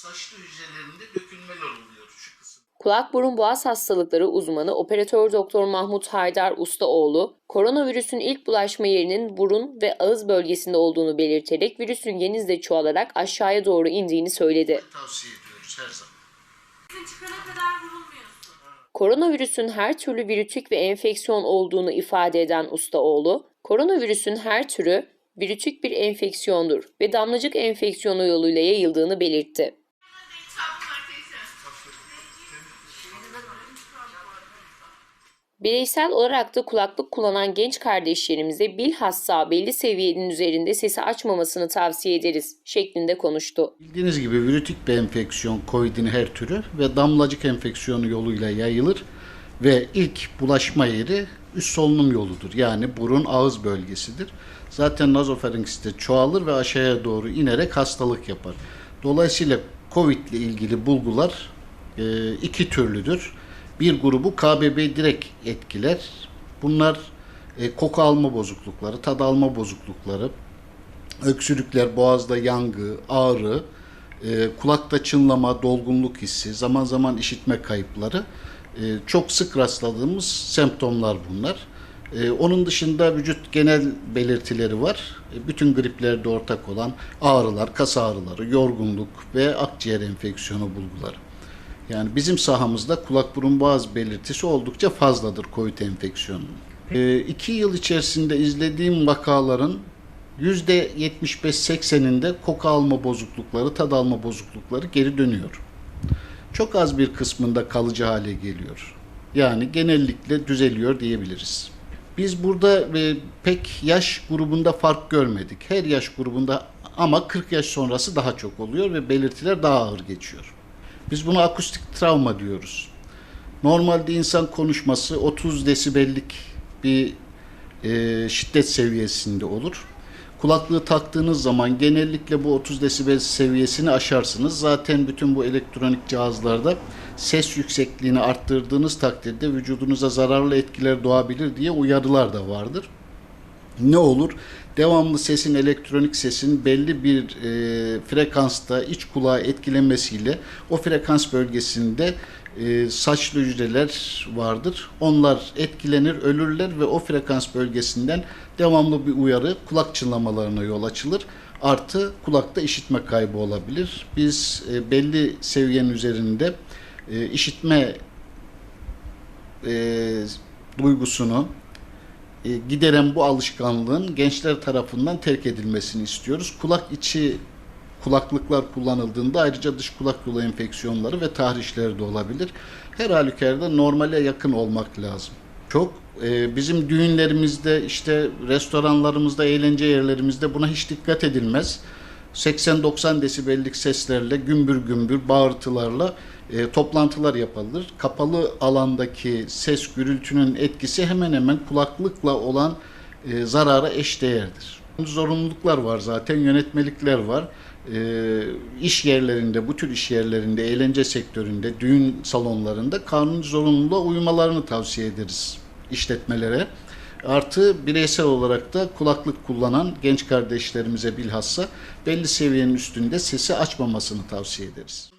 saçlı hücrelerinde dökülmeler oluyor şu kısım. Kulak burun boğaz hastalıkları uzmanı operatör doktor Mahmut Haydar Ustaoğlu, koronavirüsün ilk bulaşma yerinin burun ve ağız bölgesinde olduğunu belirterek virüsün genizde çoğalarak aşağıya doğru indiğini söyledi. Tavsiye ediyoruz her zaman. Sen çıkana kadar vurulmuyorsun. Koronavirüsün her türlü virütik ve enfeksiyon olduğunu ifade eden Ustaoğlu, koronavirüsün her türü virütik bir enfeksiyondur ve damlacık enfeksiyonu yoluyla yayıldığını belirtti. Bireysel olarak da kulaklık kullanan genç kardeşlerimize bilhassa belli seviyenin üzerinde sesi açmamasını tavsiye ederiz şeklinde konuştu. Bildiğiniz gibi virütik bir enfeksiyon COVID'in her türü ve damlacık enfeksiyonu yoluyla yayılır ve ilk bulaşma yeri üst solunum yoludur. Yani burun ağız bölgesidir. Zaten nazofaringste çoğalır ve aşağıya doğru inerek hastalık yapar. Dolayısıyla COVID ile ilgili bulgular e, iki türlüdür. Bir grubu KBB direkt etkiler. Bunlar e, koku alma bozuklukları, tad alma bozuklukları, öksürükler, boğazda yangı, ağrı, e, kulakta çınlama, dolgunluk hissi, zaman zaman işitme kayıpları e, çok sık rastladığımız semptomlar bunlar. E, onun dışında vücut genel belirtileri var. E, bütün griplerde ortak olan ağrılar, kas ağrıları, yorgunluk ve akciğer enfeksiyonu bulguları. Yani bizim sahamızda kulak burun boğaz belirtisi oldukça fazladır COVID enfeksiyonunun. E, iki yıl içerisinde izlediğim vakaların %75-80'inde koku alma bozuklukları, tad alma bozuklukları geri dönüyor. Çok az bir kısmında kalıcı hale geliyor. Yani genellikle düzeliyor diyebiliriz. Biz burada e, pek yaş grubunda fark görmedik. Her yaş grubunda ama 40 yaş sonrası daha çok oluyor ve belirtiler daha ağır geçiyor. Biz buna akustik travma diyoruz. Normalde insan konuşması 30 desibellik bir e, şiddet seviyesinde olur. Kulaklığı taktığınız zaman genellikle bu 30 desibel seviyesini aşarsınız. Zaten bütün bu elektronik cihazlarda ses yüksekliğini arttırdığınız takdirde vücudunuza zararlı etkiler doğabilir diye uyarılar da vardır. Ne olur? Devamlı sesin, elektronik sesin belli bir e, frekansta iç kulağı etkilemesiyle o frekans bölgesinde e, saçlı hücreler vardır. Onlar etkilenir, ölürler ve o frekans bölgesinden devamlı bir uyarı kulak çınlamalarına yol açılır. Artı kulakta işitme kaybı olabilir. Biz e, belli seviyenin üzerinde e, işitme e, duygusunu gideren bu alışkanlığın gençler tarafından terk edilmesini istiyoruz. Kulak içi kulaklıklar kullanıldığında ayrıca dış kulak yolu enfeksiyonları ve tahrişleri de olabilir. Her halükarda normale yakın olmak lazım. Çok e, bizim düğünlerimizde işte restoranlarımızda eğlence yerlerimizde buna hiç dikkat edilmez. 80-90 desibellik seslerle gümbür gümbür bağırtılarla e, toplantılar yapılır. Kapalı alandaki ses gürültünün etkisi hemen hemen kulaklıkla olan e, zarara eşdeğerdir. Zorunluluklar var zaten, yönetmelikler var. E, iş yerlerinde, bu tür iş yerlerinde, eğlence sektöründe, düğün salonlarında kanun zorunluluğa uymalarını tavsiye ederiz işletmelere. Artı bireysel olarak da kulaklık kullanan genç kardeşlerimize bilhassa belli seviyenin üstünde sesi açmamasını tavsiye ederiz.